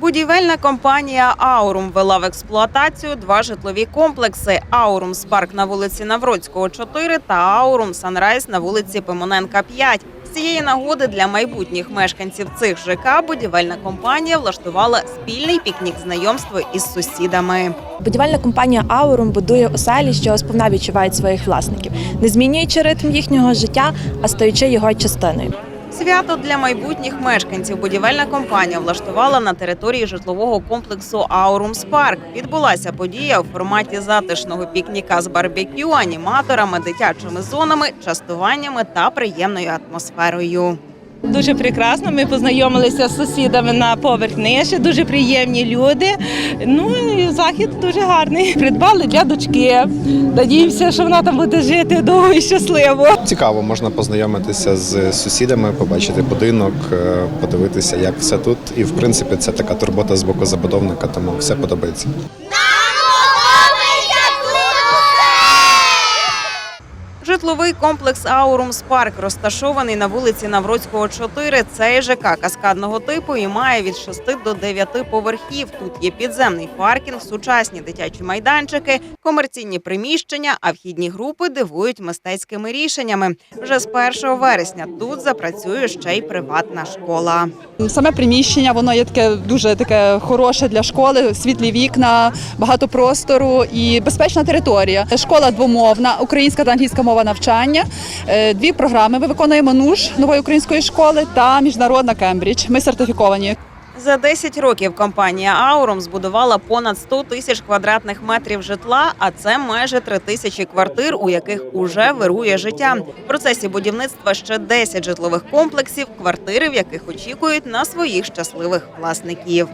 Будівельна компанія Аурум ввела в експлуатацію два житлові комплекси: Аурум Спарк на вулиці Навроцького, 4 та Аурум Санрайз на вулиці Пимоненка, 5. З цієї нагоди для майбутніх мешканців цих ЖК будівельна компанія влаштувала спільний пікнік знайомства із сусідами. Будівельна компанія Аурум будує оселі, що сповна відчувають своїх власників, не змінюючи ритм їхнього життя, а стаючи його частиною. Свято для майбутніх мешканців будівельна компанія влаштувала на території житлового комплексу Аурум Спарк. Відбулася подія у форматі затишного пікніка з барбекю, аніматорами, дитячими зонами, частуваннями та приємною атмосферою. Дуже прекрасно. Ми познайомилися з сусідами на поверх нижче, дуже приємні люди. Ну і захід дуже гарний. Придбали для дочки. Надіємося, що вона там буде жити довго і щасливо. Цікаво, можна познайомитися з сусідами, побачити будинок, е, подивитися, як все тут. І в принципі це така турбота з боку забудовника, тому все подобається. Житловий комплекс Аурум Спарк розташований на вулиці Навроцького, 4. Цей ЖК каскадного типу і має від 6 до 9 поверхів. Тут є підземний паркінг, сучасні дитячі майданчики, комерційні приміщення, а вхідні групи дивують мистецькими рішеннями. Вже з 1 вересня тут запрацює ще й приватна школа. Саме приміщення воно є таке дуже таке хороше для школи, світлі вікна, багато простору і безпечна територія. Школа двомовна, українська та англійська мова навчання. Е, Дві програми ми виконуємо НУШ нової української школи та міжнародна Кембридж. Ми сертифіковані. За 10 років компанія Аурум збудувала понад 100 тисяч квадратних метрів житла, а це майже 3 тисячі квартир, у яких уже вирує життя. В процесі будівництва ще 10 житлових комплексів, квартири, в яких очікують на своїх щасливих власників.